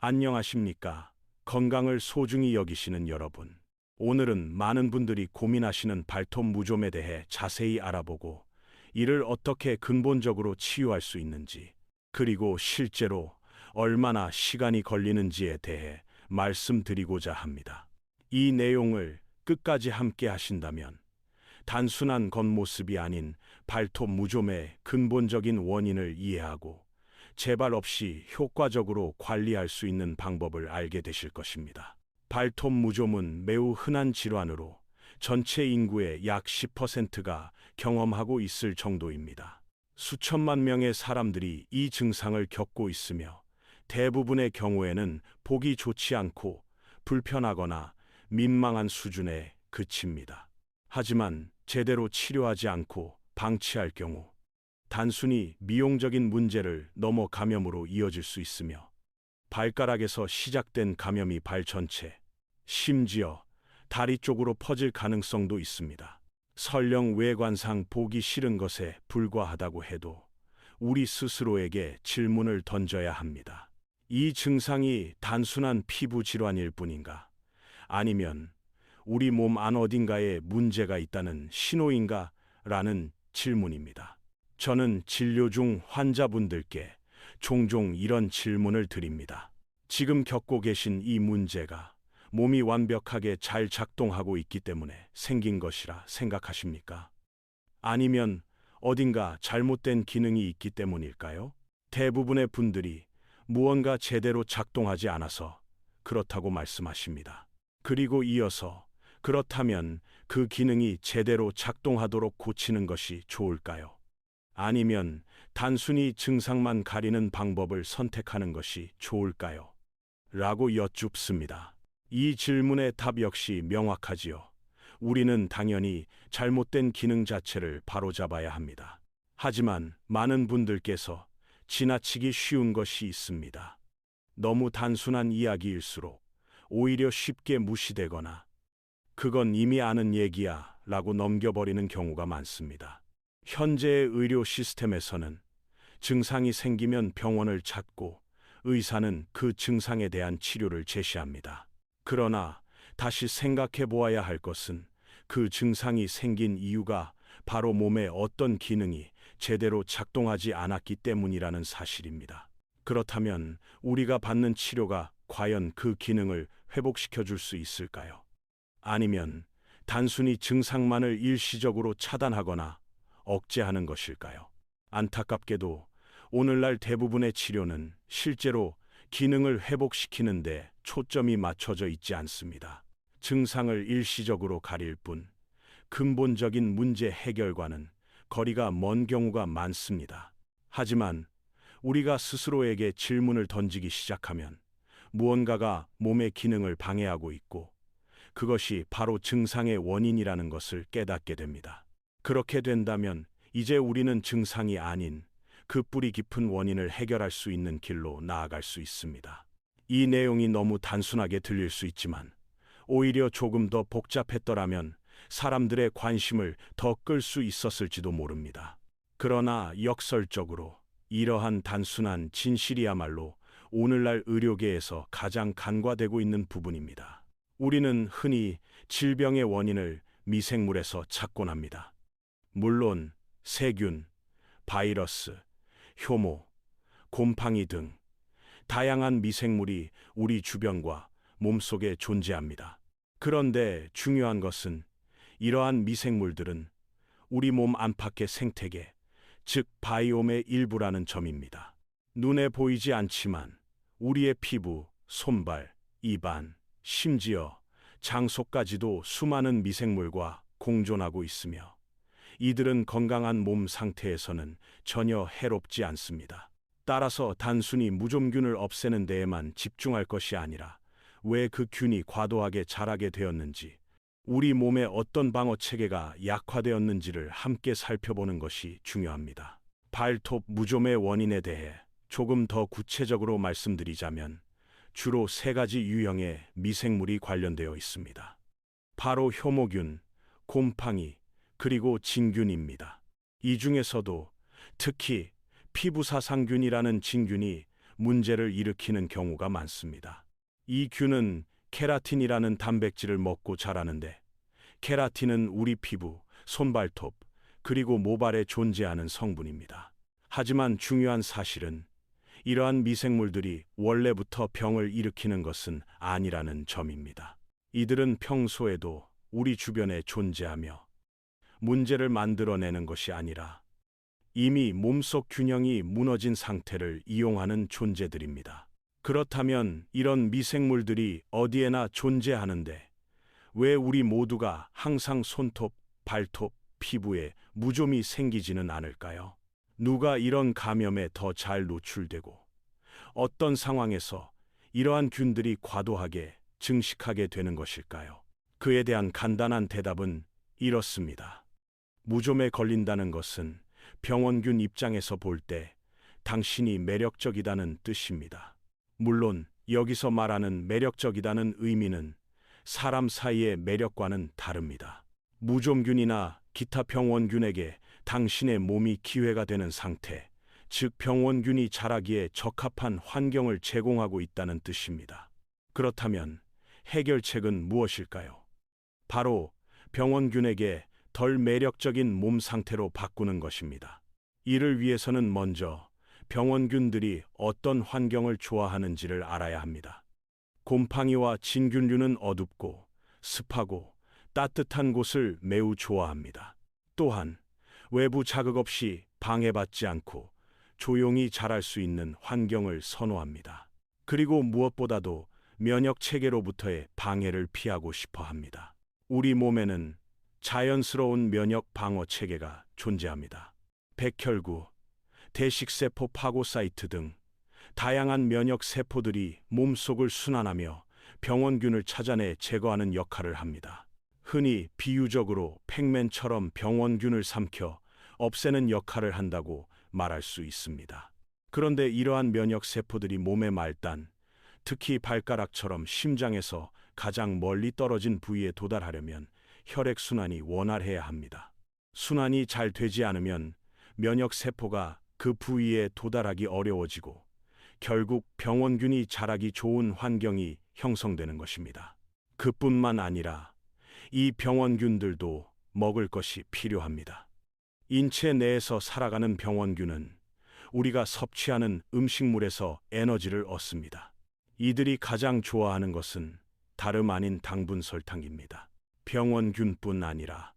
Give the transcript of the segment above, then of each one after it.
안녕하십니까. 건강을 소중히 여기시는 여러분. 오늘은 많은 분들이 고민하시는 발톱 무좀에 대해 자세히 알아보고 이를 어떻게 근본적으로 치유할 수 있는지, 그리고 실제로 얼마나 시간이 걸리는지에 대해 말씀드리고자 합니다. 이 내용을 끝까지 함께 하신다면 단순한 겉모습이 아닌 발톱 무좀의 근본적인 원인을 이해하고 재발 없이 효과적으로 관리할 수 있는 방법을 알게 되실 것입니다. 발톱 무좀은 매우 흔한 질환으로 전체 인구의 약 10%가 경험하고 있을 정도입니다. 수천만 명의 사람들이 이 증상을 겪고 있으며 대부분의 경우에는 보기 좋지 않고 불편하거나 민망한 수준에 그칩니다. 하지만 제대로 치료하지 않고 방치할 경우 단순히 미용적인 문제를 넘어 감염으로 이어질 수 있으며 발가락에서 시작된 감염이 발 전체, 심지어 다리 쪽으로 퍼질 가능성도 있습니다. 설령 외관상 보기 싫은 것에 불과하다고 해도 우리 스스로에게 질문을 던져야 합니다. 이 증상이 단순한 피부 질환일 뿐인가? 아니면 우리 몸 안 어딘가에 문제가 있다는 신호인가? 라는 질문입니다. 저는 진료 중 환자분들께 종종 이런 질문을 드립니다. 지금 겪고 계신 이 문제가 몸이 완벽하게 잘 작동하고 있기 때문에 생긴 것이라 생각하십니까? 아니면 어딘가 잘못된 기능이 있기 때문일까요? 대부분의 분들이 무언가 제대로 작동하지 않아서 그렇다고 말씀하십니다. 그리고 이어서 그렇다면 그 기능이 제대로 작동하도록 고치는 것이 좋을까요? 아니면 단순히 증상만 가리는 방법을 선택하는 것이 좋을까요? 라고 여쭙습니다. 이 질문의 답 역시 명확하지요. 우리는 당연히 잘못된 기능 자체를 바로잡아야 합니다. 하지만 많은 분들께서 지나치기 쉬운 것이 있습니다. 너무 단순한 이야기일수록 오히려 쉽게 무시되거나 그건 이미 아는 얘기야 라고 넘겨버리는 경우가 많습니다. 현재의 의료 시스템에서는 증상이 생기면 병원을 찾고 의사는 그 증상에 대한 치료를 제시합니다. 그러나 다시 생각해 보아야 할 것은 그 증상이 생긴 이유가 바로 몸의 어떤 기능이 제대로 작동하지 않았기 때문이라는 사실입니다. 그렇다면 우리가 받는 치료가 과연 그 기능을 회복시켜 줄 수 있을까요? 아니면 단순히 증상만을 일시적으로 차단하거나 억제하는 것일까요? 안타깝게도 오늘날 대부분의 치료는 실제로 기능을 회복시키는데 초점이 맞춰져 있지 않습니다. 증상을 일시적으로 가릴 뿐 근본적인 문제 해결과는 거리가 먼 경우가 많습니다. 하지만 우리가 스스로에게 질문을 던지기 시작하면 무언가가 몸의 기능을 방해하고 있고 그것이 바로 증상의 원인이라는 것을 깨닫게 됩니다. 그렇게 된다면 이제 우리는 증상이 아닌 그 뿌리 깊은 원인을 해결할 수 있는 길로 나아갈 수 있습니다. 이 내용이 너무 단순하게 들릴 수 있지만 오히려 조금 더 복잡했더라면 사람들의 관심을 더 끌 수 있었을지도 모릅니다. 그러나 역설적으로 이러한 단순한 진실이야말로 오늘날 의료계에서 가장 간과되고 있는 부분입니다. 우리는 흔히 질병의 원인을 미생물에서 찾곤 합니다. 물론 세균, 바이러스, 효모, 곰팡이 등 다양한 미생물이 우리 주변과 몸속에 존재합니다. 그런데 중요한 것은 이러한 미생물들은 우리 몸 안팎의 생태계, 즉 바이옴의 일부라는 점입니다. 눈에 보이지 않지만 우리의 피부, 손발, 입안, 심지어 장소까지도 수많은 미생물과 공존하고 있으며 이들은 건강한 몸 상태에서는 전혀 해롭지 않습니다. 따라서 단순히 무좀균을 없애는 데에만 집중할 것이 아니라 왜 그 균이 과도하게 자라게 되었는지, 우리 몸의 어떤 방어 체계가 약화되었는지를 함께 살펴보는 것이 중요합니다. 발톱 무좀의 원인에 대해 조금 더 구체적으로 말씀드리자면 주로 세 가지 유형의 미생물이 관련되어 있습니다. 바로 효모균, 곰팡이, 그리고 진균입니다. 이 중에서도 특히 피부사상균이라는 진균이 문제를 일으키는 경우가 많습니다. 이 균은 케라틴이라는 단백질을 먹고 자라는데 케라틴은 우리 피부, 손발톱, 그리고 모발에 존재하는 성분입니다. 하지만 중요한 사실은 이러한 미생물들이 원래부터 병을 일으키는 것은 아니라는 점입니다. 이들은 평소에도 우리 주변에 존재하며 문제를 만들어내는 것이 아니라 이미 몸속 균형이 무너진 상태를 이용하는 존재들입니다. 그렇다면 이런 미생물들이 어디에나 존재하는데 왜 우리 모두가 항상 손톱, 발톱, 피부에 무좀이 생기지는 않을까요? 누가 이런 감염에 더 잘 노출되고 어떤 상황에서 이러한 균들이 과도하게 증식하게 되는 것일까요? 그에 대한 간단한 대답은 이렇습니다. 무좀에 걸린다는 것은 병원균 입장에서 볼 때 당신이 매력적이다는 뜻입니다. 물론 여기서 말하는 매력적이다는 의미는 사람 사이의 매력과는 다릅니다. 무좀균이나 기타 병원균에게 당신의 몸이 기회가 되는 상태, 즉 병원균이 자라기에 적합한 환경을 제공하고 있다는 뜻입니다. 그렇다면 해결책은 무엇일까요? 바로 병원균에게 덜 매력적인 몸 상태로 바꾸는 것입니다. 이를 위해서는 먼저 병원균들이 어떤 환경을 좋아하는지를 알아야 합니다. 곰팡이와 진균류는 어둡고 습하고 따뜻한 곳을 매우 좋아합니다. 또한 외부 자극 없이 방해받지 않고 조용히 자랄 수 있는 환경을 선호합니다. 그리고 무엇보다도 면역 체계로부터의 방해를 피하고 싶어 합니다. 우리 몸에는 자연스러운 면역 방어 체계가 존재합니다. 백혈구, 대식세포 파고사이트 등 다양한 면역 세포들이 몸속을 순환하며 병원균을 찾아내 제거하는 역할을 합니다. 흔히 비유적으로 팩맨처럼 병원균을 삼켜 없애는 역할을 한다고 말할 수 있습니다. 그런데 이러한 면역 세포들이 몸의 말단, 특히 발가락처럼 심장에서 가장 멀리 떨어진 부위에 도달하려면 혈액 순환이 원활해야 합니다. 순환이 잘 되지 않으면 면역 세포가 그 부위에 도달하기 어려워지고 결국 병원균이 자라기 좋은 환경이 형성되는 것입니다. 그뿐만 아니라 이 병원균들도 먹을 것이 필요합니다. 인체 내에서 살아가는 병원균은 우리가 섭취하는 음식물에서 에너지를 얻습니다. 이들이 가장 좋아하는 것은 다름 아닌 당분 설탕입니다. 병원균뿐 아니라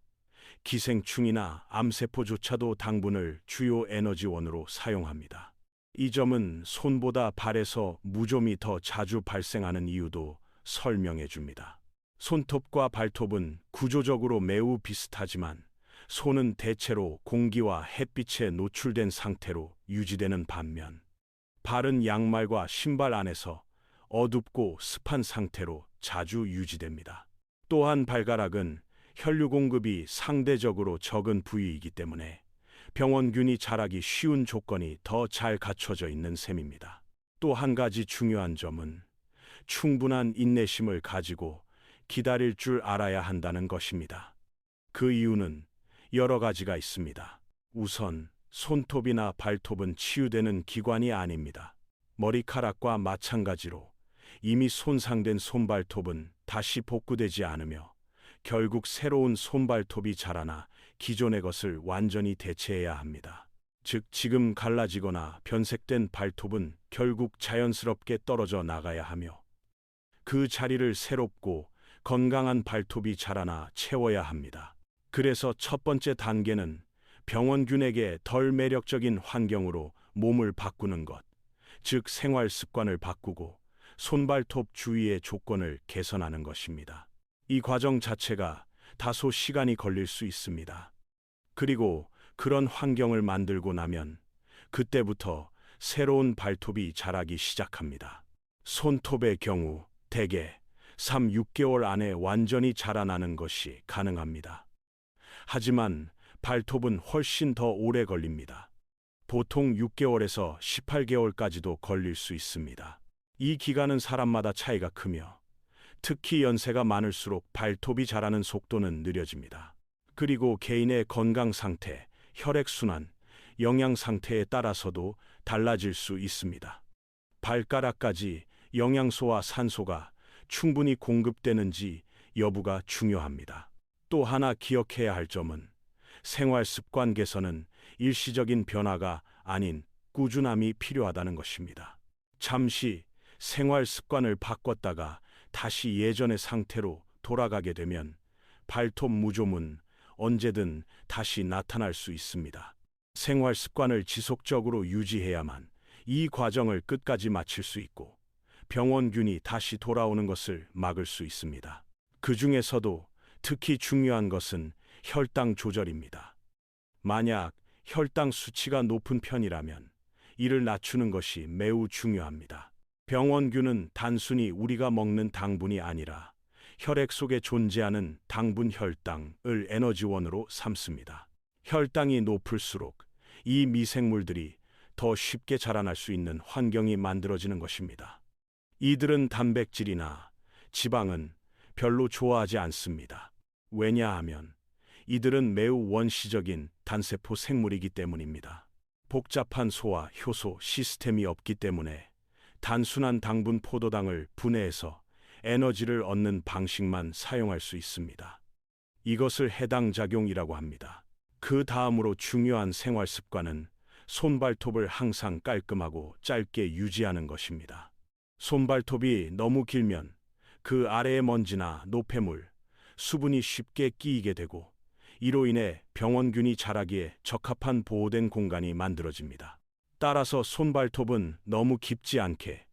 기생충이나 암세포조차도 당분을 주요 에너지원으로 사용합니다. 이 점은 손보다 발에서 무좀이 더 자주 발생하는 이유도 설명해 줍니다. 손톱과 발톱은 구조적으로 매우 비슷하지만 손은 대체로 공기와 햇빛에 노출된 상태로 유지되는 반면 발은 양말과 신발 안에서 어둡고 습한 상태로 자주 유지됩니다. 또한 발가락은 혈류 공급이 상대적으로 적은 부위이기 때문에 병원균이 자라기 쉬운 조건이 더 잘 갖춰져 있는 셈입니다. 또 한 가지 중요한 점은 충분한 인내심을 가지고 기다릴 줄 알아야 한다는 것입니다. 그 이유는 여러 가지가 있습니다. 우선 손톱이나 발톱은 치유되는 기관이 아닙니다. 머리카락과 마찬가지로 이미 손상된 손발톱은 다시 복구되지 않으며 결국 새로운 손발톱이 자라나 기존의 것을 완전히 대체해야 합니다. 즉, 지금 갈라지거나 변색된 발톱은 결국 자연스럽게 떨어져 나가야 하며 그 자리를 새롭고 건강한 발톱이 자라나 채워야 합니다. 그래서 첫 번째 단계는 병원균에게 덜 매력적인 환경으로 몸을 바꾸는 것, 즉 생활 습관을 바꾸고 손발톱 주위의 조건을 개선하는 것입니다. 이 과정 자체가 다소 시간이 걸릴 수 있습니다. 그리고 그런 환경을 만들고 나면 그때부터 새로운 발톱이 자라기 시작합니다. 손톱의 경우 대개 3, 6개월 안에 완전히 자라나는 것이 가능합니다. 하지만 발톱은 훨씬 더 오래 걸립니다. 보통 6개월에서 18개월까지도 걸릴 수 있습니다. 이 기간은 사람마다 차이가 크며 특히 연세가 많을수록 발톱이 자라는 속도는 느려집니다. 그리고 개인의 건강 상태, 혈액순환, 영양 상태에 따라서도 달라질 수 있습니다. 발가락까지 영양소와 산소가 충분히 공급되는지 여부가 중요합니다. 또 하나 기억해야 할 점은 생활 습관 개선은 일시적인 변화가 아닌 꾸준함이 필요하다는 것입니다. 잠시 생활 습관을 바꿨다가 다시 예전의 상태로 돌아가게 되면 발톱 무좀은 언제든 다시 나타날 수 있습니다. 생활 습관을 지속적으로 유지해야만 이 과정을 끝까지 마칠 수 있고 병원균이 다시 돌아오는 것을 막을 수 있습니다. 그 중에서도 특히 중요한 것은 혈당 조절입니다. 만약 혈당 수치가 높은 편이라면 이를 낮추는 것이 매우 중요합니다. 병원균은 단순히 우리가 먹는 당분이 아니라 혈액 속에 존재하는 당분 혈당을 에너지원으로 삼습니다. 혈당이 높을수록 이 미생물들이 더 쉽게 자라날 수 있는 환경이 만들어지는 것입니다. 이들은 단백질이나 지방은 별로 좋아하지 않습니다. 왜냐하면 이들은 매우 원시적인 단세포 생물이기 때문입니다. 복잡한 소화 효소 시스템이 없기 때문에 단순한 당분 포도당을 분해해서 에너지를 얻는 방식만 사용할 수 있습니다. 이것을 해당 작용이라고 합니다. 그 다음으로 중요한 생활 습관은 손발톱을 항상 깔끔하고 짧게 유지하는 것입니다. 손발톱이 너무 길면 그 아래의 먼지나 노폐물, 수분이 쉽게 끼이게 되고 이로 인해 병원균이 자라기에 적합한 보호된 공간이 만들어집니다. 따라서 손발톱은 너무 깊지 않게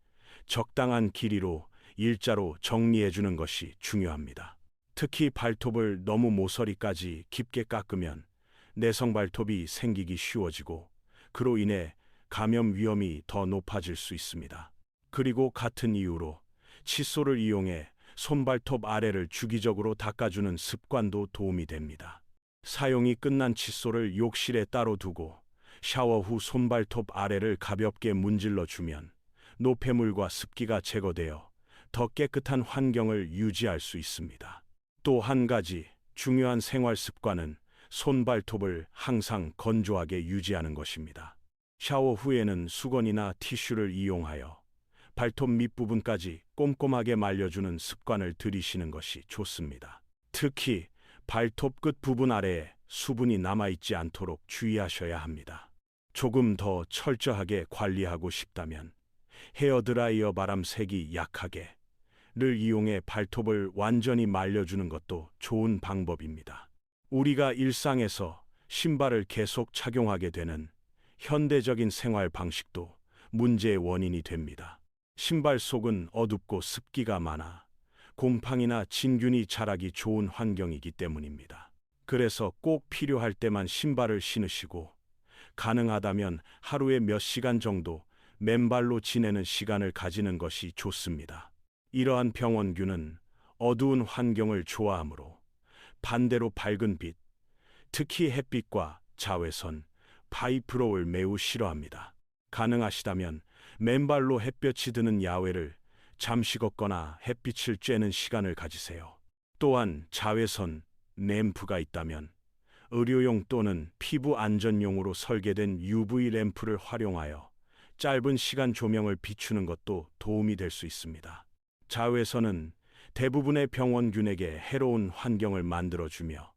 적당한 길이로 일자로 정리해 주는 것이 중요합니다. 특히 발톱을 너무 모서리까지 깊게 깎으면 내성 발톱이 생기기 쉬워지고 그로 인해 감염 위험이 더 높아질 수 있습니다. 그리고 같은 이유로 칫솔을 이용해 손발톱 아래를 주기적으로 닦아주는 습관도 도움이 됩니다. 사용이 끝난 칫솔을 욕실에 따로 두고 샤워 후 손발톱 아래를 가볍게 문질러 주면 노폐물과 습기가 제거되어 더 깨끗한 환경을 유지할 수 있습니다. 또 한 가지 중요한 생활 습관은 손발톱을 항상 건조하게 유지하는 것입니다. 샤워 후에는 수건이나 티슈를 이용하여 발톱 밑부분까지 꼼꼼하게 말려주는 습관을 들이시는 것이 좋습니다. 특히 발톱 끝 부분 아래에 수분이 남아있지 않도록 주의하셔야 합니다. 조금 더 철저하게 관리하고 싶다면 헤어드라이어 바람 색이 약하게 를 이용해 발톱을 완전히 말려주는 것도 좋은 방법입니다. 우리가 일상에서 신발을 계속 착용하게 되는 현대적인 생활 방식도 문제의 원인이 됩니다. 신발 속은 어둡고 습기가 많아 곰팡이나 진균이 자라기 좋은 환경이기 때문입니다. 그래서 꼭 필요할 때만 신발을 신으시고 가능하다면 하루에 몇 시간 정도 맨발로 지내는 시간을 가지는 것이 좋습니다. 이러한 병원균은 어두운 환경을 좋아하므로 반대로 밝은 빛, 특히 햇빛과 자외선, 파이프로를 매우 싫어합니다. 가능하시다면 맨발로 햇볕이 드는 야외를 잠시 걷거나 햇빛을 쬐는 시간을 가지세요. 또한 자외선, 램프가 있다면 의료용 또는 피부 안전용으로 설계된 UV 램프를 활용하여 짧은 시간 조명을 비추는 것도 도움이 될 수 있습니다. 자외선은 대부분의 병원균에게 해로운 환경을 만들어주며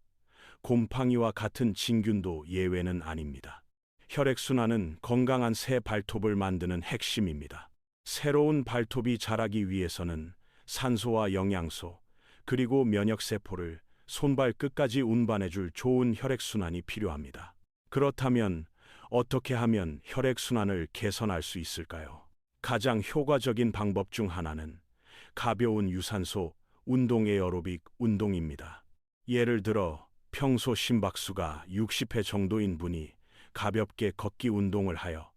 곰팡이와 같은 진균도 예외는 아닙니다. 혈액순환은 건강한 새 발톱을 만드는 핵심입니다. 새로운 발톱이 자라기 위해서는 산소와 영양소, 그리고 면역세포를 손발 끝까지 운반해줄 좋은 혈액순환이 필요합니다. 그렇다면 어떻게 하면 혈액순환을 개선할 수 있을까요? 가장 효과적인 방법 중 하나는 가벼운 유산소 운동 에어로빅 운동입니다. 예를 들어 평소 심박수가 60회 정도인 분이 가볍게 걷기 운동을 하여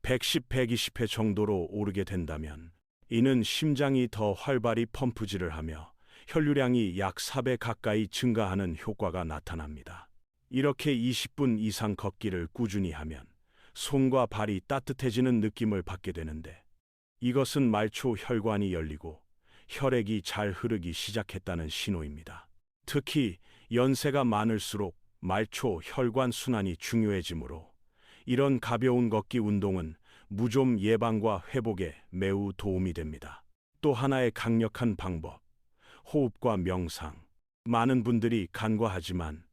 110, 120회 정도로 오르게 된다면 이는 심장이 더 활발히 펌프질을 하며 혈류량이 약 4배 가까이 증가하는 효과가 나타납니다. 이렇게 20분 이상 걷기를 꾸준히 하면 손과 발이 따뜻해지는 느낌을 받게 되는데 이것은 말초 혈관이 열리고 혈액이 잘 흐르기 시작했다는 신호입니다. 특히 연세가 많을수록 말초 혈관 순환이 중요해지므로 이런 가벼운 걷기 운동은 무좀 예방과 회복에 매우 도움이 됩니다. 또 하나의 강력한 방법, 호흡과 명상. 많은 분들이 간과하지만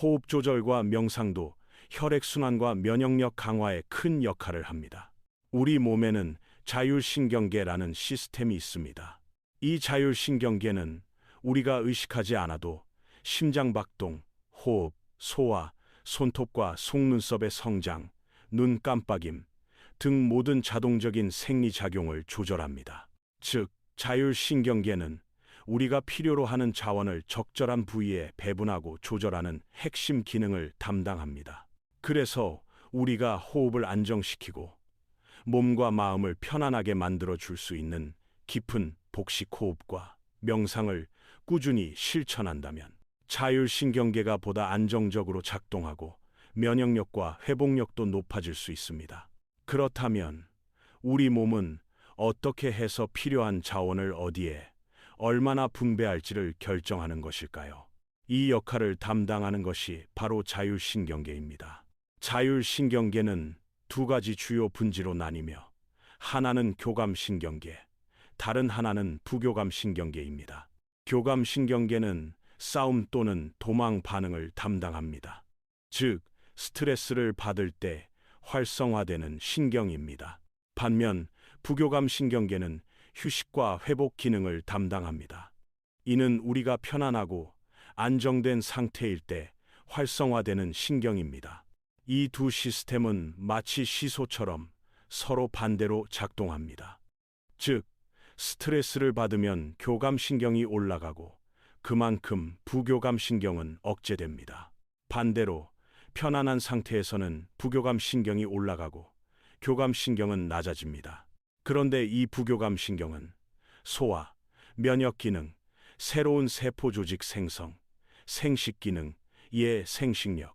호흡 조절과 명상도 혈액순환과 면역력 강화에 큰 역할을 합니다. 우리 몸에는 자율신경계라는 시스템이 있습니다. 이 자율신경계는 우리가 의식하지 않아도 심장박동, 호흡, 소화, 손톱과 속눈썹의 성장, 눈 깜빡임 등 모든 자동적인 생리작용을 조절합니다. 즉, 자율신경계는 우리가 필요로 하는 자원을 적절한 부위에 배분하고 조절하는 핵심 기능을 담당합니다. 그래서 우리가 호흡을 안정시키고 몸과 마음을 편안하게 만들어 줄 수 있는 깊은 복식 호흡과 명상을 꾸준히 실천한다면 자율신경계가 보다 안정적으로 작동하고 면역력과 회복력도 높아질 수 있습니다. 그렇다면 우리 몸은 어떻게 해서 필요한 자원을 어디에 얼마나 분배할지를 결정하는 것일까요? 이 역할을 담당하는 것이 바로 자율신경계입니다. 자율신경계는 두 가지 주요 분지로 나뉘며 하나는 교감신경계, 다른 하나는 부교감신경계입니다. 교감신경계는 싸움 또는 도망 반응을 담당합니다. 즉, 스트레스를 받을 때 활성화되는 신경입니다. 반면 부교감신경계는 휴식과 회복 기능을 담당합니다. 이는 우리가 편안하고 안정된 상태일 때 활성화되는 신경입니다. 이 두 시스템은 마치 시소처럼 서로 반대로 작동합니다. 즉, 스트레스를 받으면 교감신경이 올라가고 그만큼 부교감신경은 억제됩니다. 반대로 편안한 상태에서는 부교감신경이 올라가고 교감신경은 낮아집니다. 그런데 이 부교감 신경은 소화, 면역 기능, 새로운 세포 조직 생성, 생식 기능, 예 생식력,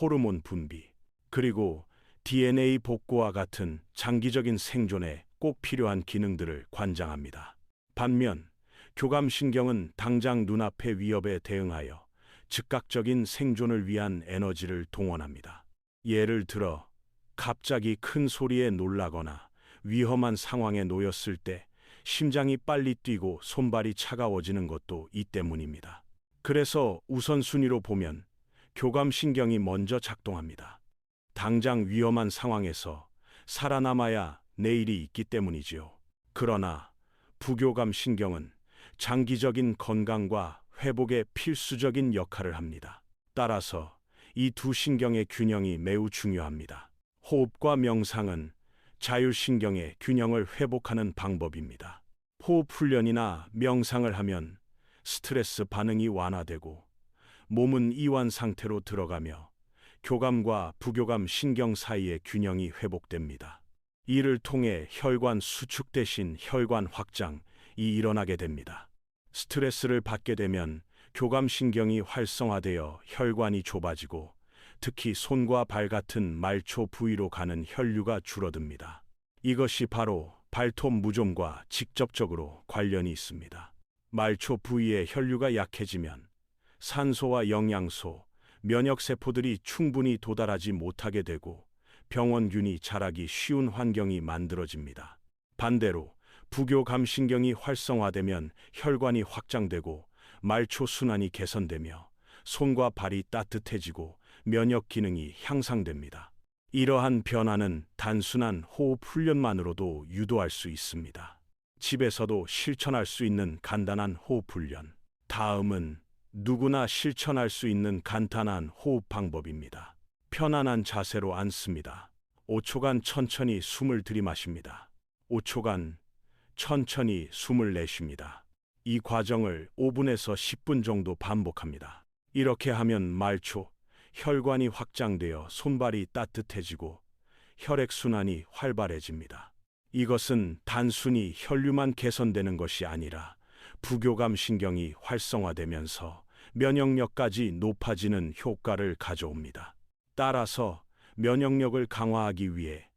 호르몬 분비, 그리고 DNA 복구와 같은 장기적인 생존에 꼭 필요한 기능들을 관장합니다. 반면 교감 신경은 당장 눈앞의 위협에 대응하여 즉각적인 생존을 위한 에너지를 동원합니다. 예를 들어 갑자기 큰 소리에 놀라거나 위험한 상황에 놓였을 때 심장이 빨리 뛰고 손발이 차가워지는 것도 이 때문입니다. 그래서 우선순위로 보면 교감신경이 먼저 작동합니다. 당장 위험한 상황에서 살아남아야 내일이 있기 때문이지요. 그러나 부교감 신경은 장기적인 건강과 회복에 필수적인 역할을 합니다. 따라서 이 두 신경의 균형이 매우 중요합니다. 호흡과 명상은 자율신경의 균형을 회복하는 방법입니다. 호흡 훈련이나 명상을 하면 스트레스 반응이 완화되고 몸은 이완 상태로 들어가며 교감과 부교감 신경 사이의 균형이 회복됩니다. 이를 통해 혈관 수축 대신 혈관 확장이 일어나게 됩니다. 스트레스를 받게 되면 교감신경이 활성화되어 혈관이 좁아지고 특히 손과 발 같은 말초 부위로 가는 혈류가 줄어듭니다. 이것이 바로 발톱 무좀과 직접적으로 관련이 있습니다. 말초 부위의 혈류가 약해지면 산소와 영양소, 면역세포들이 충분히 도달하지 못하게 되고 병원균이 자라기 쉬운 환경이 만들어집니다. 반대로 부교감신경이 활성화되면 혈관이 확장되고 말초 순환이 개선되며 손과 발이 따뜻해지고 면역 기능이 향상됩니다. 이러한 변화는 단순한 호흡 훈련만으로도 유도할 수 있습니다. 집에서도 실천할 수 있는 간단한 호흡 훈련. 다음은 누구나 실천할 수 있는 간단한 호흡 방법입니다. 편안한 자세로 앉습니다. 5초간 천천히 숨을 들이마십니다. 5초간 천천히 숨을 내쉽니다. 이 과정을 5분에서 10분 정도 반복합니다. 이렇게 하면 말초, 혈관이 확장되어 손발이 따뜻해지고 혈액순환이 활발해집니다. 이것은 단순히 혈류만 개선되는 것이 아니라 부교감 신경이 활성화되면서 면역력까지 높아지는 효과를 가져옵니다. 따라서 면역력을 강화하기 위해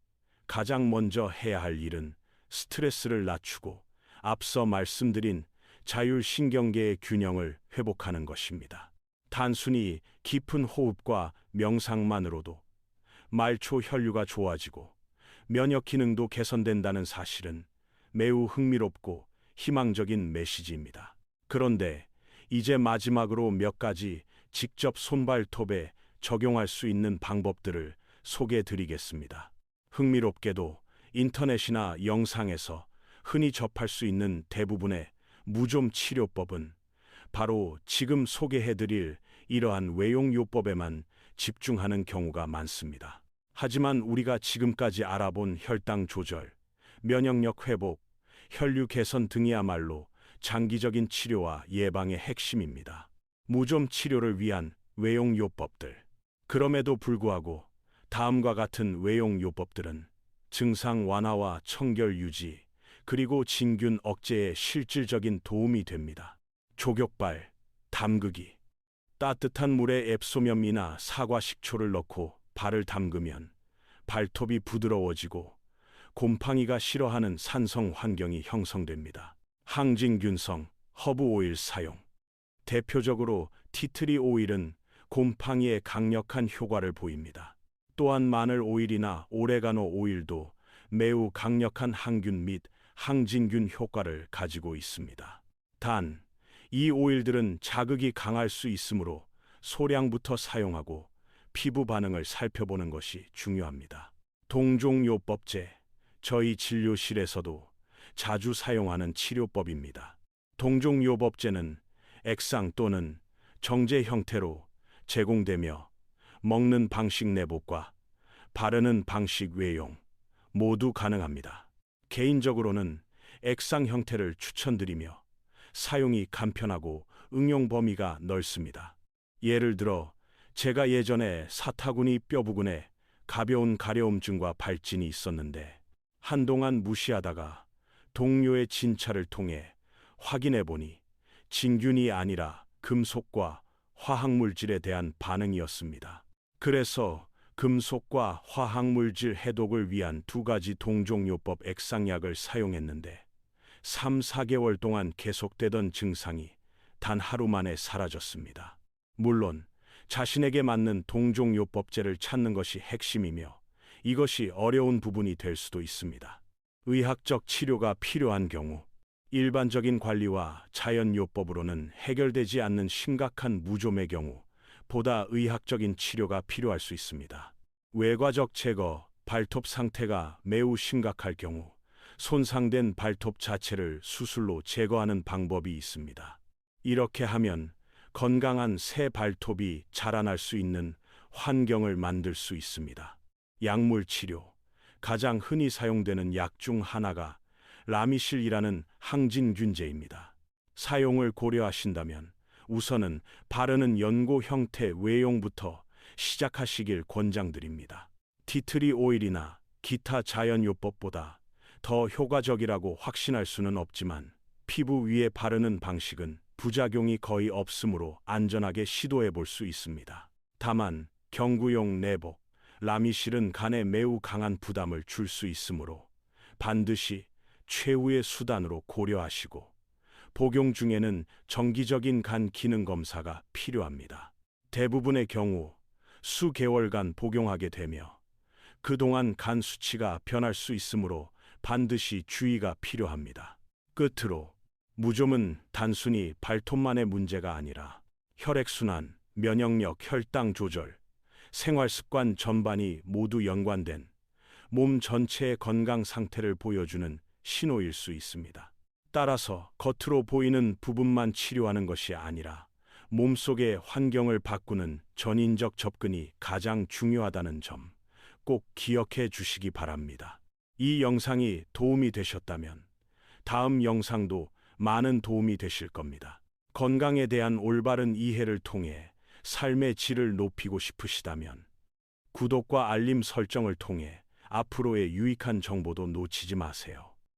가장 먼저 해야 할 일은 스트레스를 낮추고 앞서 말씀드린 자율신경계의 균형을 회복하는 것입니다. 단순히 깊은 호흡과 명상만으로도 말초 혈류가 좋아지고 면역 기능도 개선된다는 사실은 매우 흥미롭고 희망적인 메시지입니다. 그런데 이제 마지막으로 몇 가지 직접 손발톱에 적용할 수 있는 방법들을 소개해 드리겠습니다. 흥미롭게도 인터넷이나 영상에서 흔히 접할 수 있는 대부분의 무좀 치료법은 바로 지금 소개해 드릴 이러한 외용요법에만 집중하는 경우가 많습니다. 하지만 우리가 지금까지 알아본 혈당 조절, 면역력 회복, 혈류 개선 등이야말로 장기적인 치료와 예방의 핵심입니다. 무좀 치료를 위한 외용요법들. 그럼에도 불구하고 다음과 같은 외용요법들은 증상 완화와 청결 유지, 그리고 진균 억제에 실질적인 도움이 됩니다. 조격발, 담그기. 따뜻한 물에 앱소면이나 사과 식초를 넣고 발을 담그면 발톱이 부드러워지고 곰팡이가 싫어하는 산성 환경이 형성됩니다. 항진균성, 허브 오일 사용. 대표적으로 티트리 오일은 곰팡이에 강력한 효과를 보입니다. 또한 마늘 오일이나 오레가노 오일도 매우 강력한 항균 및 항진균 효과를 가지고 있습니다. 단, 이 오일들은 자극이 강할 수 있으므로 소량부터 사용하고 피부 반응을 살펴보는 것이 중요합니다. 동종요법제, 저희 진료실에서도 자주 사용하는 치료법입니다. 동종요법제는 액상 또는 정제 형태로 제공되며 먹는 방식 내복과 바르는 방식 외용 모두 가능합니다. 개인적으로는 액상 형태를 추천드리며 사용이 간편하고 응용 범위가 넓습니다. 예를 들어 제가 예전에 사타구니 뼈 부근에 가벼운 가려움증과 발진이 있었는데 한동안 무시하다가 동료의 진찰을 통해 확인해 보니 진균이 아니라 금속과 화학물질에 대한 반응이었습니다. 그래서 금속과 화학물질 해독을 위한 두 가지 동종요법 액상약을 사용했는데 3, 4개월 동안 계속되던 증상이 단 하루 만에 사라졌습니다. 물론 자신에게 맞는 동종요법제를 찾는 것이 핵심이며 이것이 어려운 부분이 될 수도 있습니다. 의학적 치료가 필요한 경우 일반적인 관리와 자연요법으로는 해결되지 않는 심각한 무좀의 경우 보다 의학적인 치료가 필요할 수 있습니다. 외과적 제거, 발톱 상태가 매우 심각할 경우 손상된 발톱 자체를 수술로 제거하는 방법이 있습니다. 이렇게 하면 건강한 새 발톱이 자라날 수 있는 환경을 만들 수 있습니다. 약물 치료. 가장 흔히 사용되는 약 중 하나가 라미실이라는 항진균제입니다. 사용을 고려하신다면 우선은 바르는 연고 형태 외용부터 시작하시길 권장드립니다. 티트리 오일이나 기타 자연요법보다 더 효과적이라고 확신할 수는 없지만 피부 위에 바르는 방식은 부작용이 거의 없으므로 안전하게 시도해 볼 수 있습니다. 다만 경구용 내복, 라미실은 간에 매우 강한 부담을 줄 수 있으므로 반드시 최후의 수단으로 고려하시고 복용 중에는 정기적인 간 기능 검사가 필요합니다. 대부분의 경우 수 개월간 복용하게 되며 그동안 간 수치가 변할 수 있으므로 반드시 주의가 필요합니다. 끝으로 무좀은 단순히 발톱만의 문제가 아니라 혈액순환, 면역력, 혈당 조절, 생활 습관 전반이 모두 연관된 몸 전체의 건강 상태를 보여주는 신호일 수 있습니다. 따라서 겉으로 보이는 부분만 치료하는 것이 아니라 몸속의 환경을 바꾸는 전인적 접근이 가장 중요하다는 점 꼭 기억해 주시기 바랍니다. 이 영상이 도움이 되셨다면 다음 영상도 많은 도움이 되실 겁니다. 건강에 대한 올바른 이해를 통해 삶의 질을 높이고 싶으시다면 구독과 알림 설정을 통해 앞으로의 유익한 정보도 놓치지 마세요.